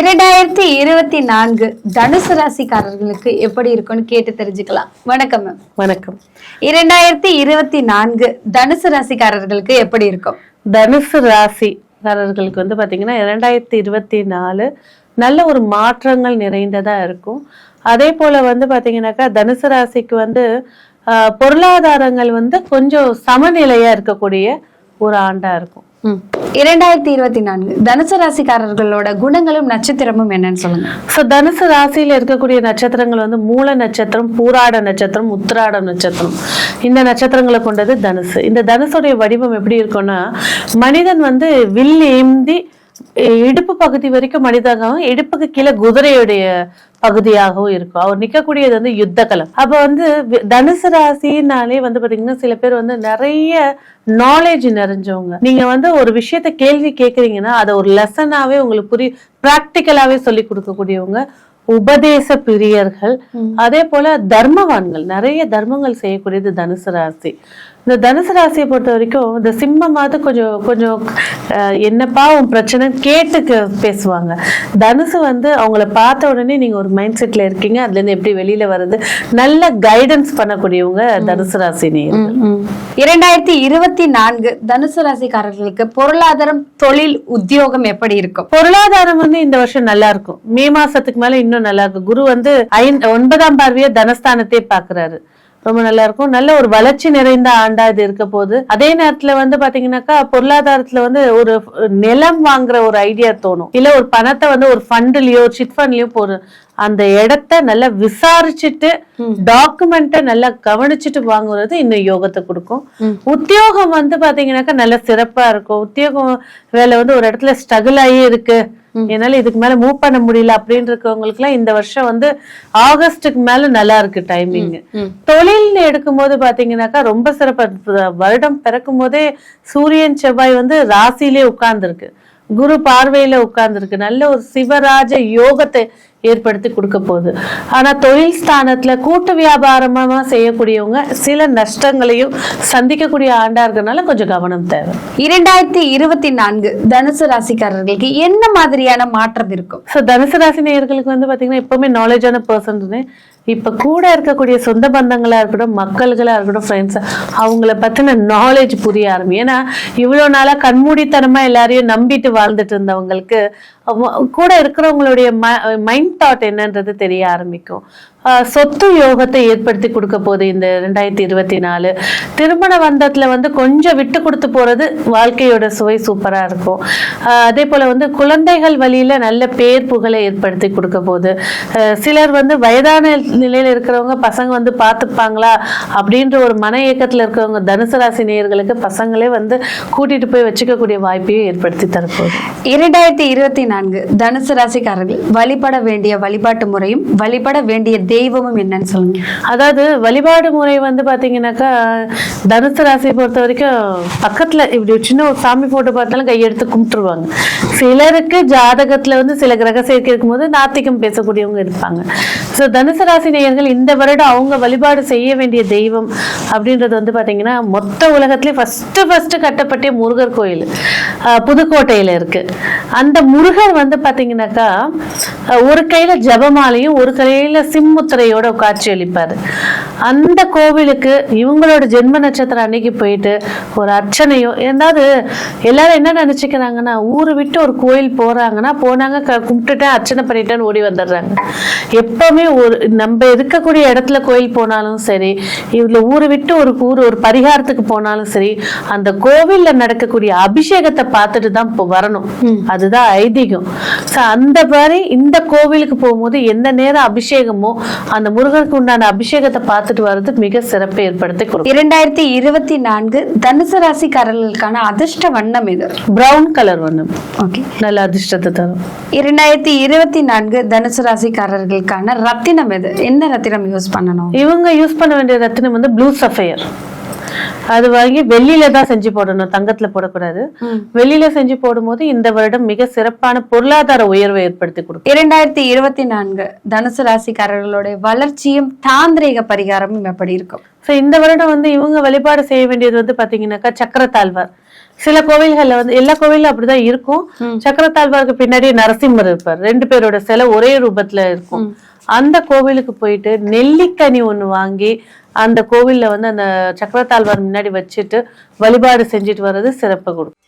இரண்டாயிரத்தி இருபத்தி நான்கு தனுசு ராசிக்காரர்களுக்கு எப்படி இருக்கும்னு கேட்டு தெரிஞ்சுக்கலாம். வணக்கம் மேம் வணக்கம். இரண்டாயிரத்தி இருபத்தி நான்கு தனுசு ராசிக்காரர்களுக்கு எப்படி இருக்கும்? தனுசு ராசிக்காரர்களுக்கு வந்து பாத்தீங்கன்னா இரண்டாயிரத்தி இருபத்தி நாலு நல்ல ஒரு மாற்றங்கள் நிறைந்ததா இருக்கும். அதே போல வந்து பாத்தீங்கன்னாக்கா தனுசு ராசிக்கு வந்து பொருளாதாரங்கள் வந்து கொஞ்சம் சமநிலையா இருக்கக்கூடிய ஒரு ஆண்டா இருக்கும். இரண்டாயிரத்தி இருபத்தி நான்கு தனுசு ராசிக்காரர்களோட குணங்களும் நட்சத்திரமும் என்னன்னு சொல்லுங்க. ஸோ தனுசு ராசியில இருக்கக்கூடிய நட்சத்திரங்கள் வந்து மூல நட்சத்திரம் பூராட நட்சத்திரம் உத்திராட நட்சத்திரம். இந்த நட்சத்திரங்களை கொண்டது தனுசு. இந்த தனுசுடைய வடிவம் எப்படி இருக்கும்னா மனிதன் வந்து வில் ஏந்தி இடுப்பு பகுதி வரைக்கும் மனிதனாகவும் இடுப்புக்கு கீழே குதிரையுடைய பகுதியாகவும் இருக்கும். அவர் நிக்கக்கூடியது வந்து யுத்த களம் அப்ப வந்து தனுசு ராசினாலே வந்து பாத்தீங்கன்னா சில பேர் வந்து நிறைய நாலேஜ் நிறைஞ்சவங்க. நீங்க வந்து ஒரு விஷயத்த கேள்வி கேக்குறீங்கன்னா அதை ஒரு லெசனாவே உங்களுக்கு புரிய ப்ராக்டிக்கலாவே சொல்லி கொடுக்கக்கூடியவங்க உபதேச பிரியர்கள். அதே போல தர்மவான்கள். நிறைய தர்மங்கள் செய்யக்கூடியது தனுசு ராசி. இந்த தனுசு ராசியை பொறுத்த வரைக்கும் இந்த சிம்மமாவது கொஞ்சம் கொஞ்சம் என்னப்பா உன் பிரச்சனை கேட்டு பேசுவாங்க. தனுசு வந்து அவங்கள பார்த்த உடனே நீங்க ஒரு மைண்ட் செட்ல இருக்கீங்க. அதுல இருந்து எப்படி வெளியில வர்றது? நல்ல கைடன்ஸ் பண்ணக்கூடியவங்க தனுசு ராசி. இரண்டாயிரத்தி இருபத்தி நான்கு தனுசு ராசிக்காரர்களுக்கு பொருளாதாரம் தொழில் உத்தியோகம் எப்படி இருக்கும்? பொருளாதாரம் வந்து இந்த வருஷம் நல்லா இருக்கும். மே மாசத்துக்கு மேல இன்னும் நல்லா இருக்கும். குரு வந்து ஒன்பதாம் பார்வையா தனஸ்தானத்தை பாக்குறாரு ரொம்ப நல்லா இருக்கும் நல்ல ஒரு வளர்ச்சி நிறைந்த ஆண்டா இது இருக்க போகுது. அதே நேரத்துல வந்து பாத்தீங்கன்னாக்கா பொருளாதாரத்துல வந்து ஒரு நிலம் வாங்குற ஒரு ஐடியா தோணும். இல்ல ஒரு பணத்தை வந்து ஒரு ஃபண்ட்லயோ சிட் ஃபண்ட்லயோ போற அந்த இடத்த நல்லா விசாரிச்சுட்டு டாக்குமெண்ட்டை நல்லா கவனிச்சுட்டு வாங்குறது இன்னும் யோகத்தை கொடுக்கும். உத்தியோகம் வந்து பாத்தீங்கன்னாக்கா நல்ல சிறப்பா இருக்கும். உத்தியோகம் வேலை வந்து ஒரு இடத்துல ஸ்ட்ரகிள் ஆகி இருக்கு. என்னால இதுக்கு மேல மூவ் பண்ண முடியல அப்படின்னு இருக்கவங்களுக்கு எல்லாம் இந்த வருஷம் வந்து ஆகஸ்டுக்கு மேல நல்லா இருக்கு டைமிங் தொழில் எடுக்கும்போது பாத்தீங்கன்னாக்கா ரொம்ப சிறப்பா வருடம் பிறக்கும் போதே சூரியன் செவ்வாய் வந்து ராசியிலே உட்கார்ந்துருக்கு. குரு பார்வையில உட்கார்ந்துருக்கு. நல்ல ஒரு சிவராஜ யோகத்தை ஏற்படுத்தி கொடுக்க போகுது. ஆனா தொழில் ஸ்தானத்துல கூட்டு வியாபாரமா செய்யக்கூடியவங்க சில நஷ்டங்களையும் சந்திக்கக்கூடிய ஆண்டா இருக்கறனால கொஞ்சம் கவனம் தேவை. இரண்டாயிரத்தி இருபத்தி நான்கு தனுசு ராசிக்காரர்களுக்கு என்ன மாதிரியான மாற்றம் இருக்கும்? ஸோ தனுசு ராசி நேயர்களுக்கு வந்து பாத்தீங்கன்னா எப்பவுமே நாலேஜான பர்சன் இப்ப கூட இருக்கக்கூடிய சொந்த பந்தங்களா இருக்கட்டும் மக்கள்களா இருக்கட்டும் ஃப்ரெண்ட்ஸ் அவங்கள பத்தின நாலேஜ் புரிய ஆரம்பி ஏன்னா இவ்வளவு நாளா கண்மூடித்தனமா எல்லாரையும் நம்பிட்டு வாழ்ந்துட்டு இருந்தவங்களுக்கு கூட இருக்கிறவங்களுடைய மைண்ட் தாட் என்னன்றது தெரிய ஆரம்பிக்கும். சொத்து யோகத்தை ஏற்படுத்தி கொடுக்க போகுது இந்த ரெண்டாயிரத்தி இருபத்தி நாலு. திருமண வந்தத்தில் வந்து கொஞ்சம் விட்டு கொடுத்து போகிறது வாழ்க்கையோட சுவை சூப்பராக இருக்கும். அதே போல் வந்து குழந்தைகள் வழியில் நல்ல பேர் புகழை ஏற்படுத்தி கொடுக்க போகுது. சிலர் வந்து வயதான நிலையில் இருக்கிறவங்க பசங்க வந்து பார்த்துப்பாங்களா அப்படின்ற ஒரு மன இயக்கத்தில் இருக்கிறவங்க தனுசு ராசி நேயர்களுக்கு பசங்களே வந்து கூட்டிகிட்டு போய் வச்சுக்கக்கூடிய வாய்ப்பையும் ஏற்படுத்தி தரப்போகுது. இரண்டாயிரத்தி இருபத்தி நாலு நான்கு. தனுசு ராசிக்காரர்கள் வழிபட வேண்டிய வழிபாட்டு முறையும் வழிபட வேண்டிய தெய்வமும் என்னன்னு சொல்லுங்க. அதாவது வழிபாடு முறை வந்து பாத்தீங்கன்னாக்கா தனுசு ராசியை பொறுத்த வரைக்கும் பக்கத்துல இப்படி ஒரு சின்ன ஒரு சாமி போட்டு பார்த்தாலும் கையெடுத்து கும்பிட்டுருவாங்க. சிலருக்கு ஜாதகத்துல வந்து சில கிரக சேர்க்கை இருக்கும்போது நாத்திகம் பேசக்கூடியவங்க இருப்பாங்க. ஸோ தனுசு ராசி நேயர்கள் இந்த வருடம் அவங்க வழிபாடு செய்ய வேண்டிய தெய்வம் அப்படின்றது வந்து பார்த்தீங்கன்னா மொத்த உலகத்திலே ஃபர்ஸ்ட் ஃபர்ஸ்ட் கட்டப்பட்ட முருகர் கோயில் புதுக்கோட்டையில் புதுக்கோட்டையில இருக்கு. அந்த முருகர் வந்து பார்த்தீங்கன்னாக்கா ஒரு கையில ஜபமாலையும் ஒரு கையில் சிம்முத்திரையோட காட்சியளிப்பார் அந்த கோவிலுக்கு இவங்களோட ஜென்ம நட்சத்திரம் அன்னைக்கு போயிட்டு ஒரு அர்ச்சனையோ ஏதாவது எல்லாரும் என்ன நினைச்சுக்கிறாங்கன்னா ஊரை விட்டு ஒரு கோயில் போறாங்கன்னா போனாங்க கும்பிட்டுட்டேன் அர்ச்சனை பண்ணிட்டேன்னு ஓடி வந்துடுறாங்க. எப்பவுமே ஒரு நம்ம இருக்கக்கூடிய இடத்துல கோயில் போனாலும் சரி இவ்வளவு ஊரை விட்டு ஒரு ஊர் ஒரு பரிகாரத்துக்கு போனாலும் சரி அந்த கோவில்ல நடக்கக்கூடிய அபிஷேகத்தை பார்த்துட்டு தான் இப்போ வரணும். அதுதான் ஐதீகம். ஸோ அந்த மாதிரி இந்த கோவிலுக்கு போகும்போது எந்த நேரம் அபிஷேகமோ அந்த முருகனுக்கு உண்டான அபிஷேகத்தை பார்த்துட்டு வர்றது மிக சிறப்பை ஏற்படுத்தி கொடுக்கும். இரண்டாயிரத்தி இருபத்தி நான்கு தனுசு ராசிக்காரர்களுக்கான அதிர்ஷ்ட வண்ணம் இது. பிரவுன் கலர் வண்ணம். ஓகே நல்ல அதிர்ஷ்டத்தை தரும். இரண்டாயிரத்தி இருபத்தி நான்கு தனுசு ராசிக்காரர்களுக்கான ரத்தினம் எது? என்ன ரத்தினம் யூஸ் பண்ணணும்? இவங்க யூஸ் பண்ண வேண்டிய ரத்தினம் வந்து ப்ளூ சஃபையர் அது வாங்கி வெள்ளியில தான் செஞ்சு போடணும் தங்கத்துல போடக்கூடாது. ம். வெளியில செஞ்சு போடும்போது இந்த வருடம் மிக சிறப்பான பொருளாதார உயர்வை ஏற்படுத்தி கொடுக்கும். இரண்டாயிரத்தி இருபத்தி நான்கு தனுசு ராசிக்காரர்களுடைய வளர்ச்சியும் தாந்திரீக பரிகாரமும் எப்படி இருக்கும். ஸோ இந்த வருடம் வந்து இவங்க வழிபாடு செய்ய வேண்டியது வந்து பாத்தீங்கன்னாக்கா சக்கரத்தாழ்வார். சில கோவில்கள்ல வந்து எல்லா கோவிலும் அப்படிதான் இருக்கும். சக்கரத்தாழ்வாருக்கு பின்னாடி நரசிம்மர் இருப்பார். ரெண்டு பேரோட சிலை ஒரே ரூபத்துல இருக்கும். அந்த கோவிலுக்கு போயிட்டு நெல்லிக்கனி ஒண்ணு வாங்கி அந்த கோவில்ல வந்து அந்த சக்கரத்தாழ்வார் முன்னாடி வச்சுட்டு வழிபாடு செஞ்சுட்டு வர்றது சிறப்பு கொடுக்கும்.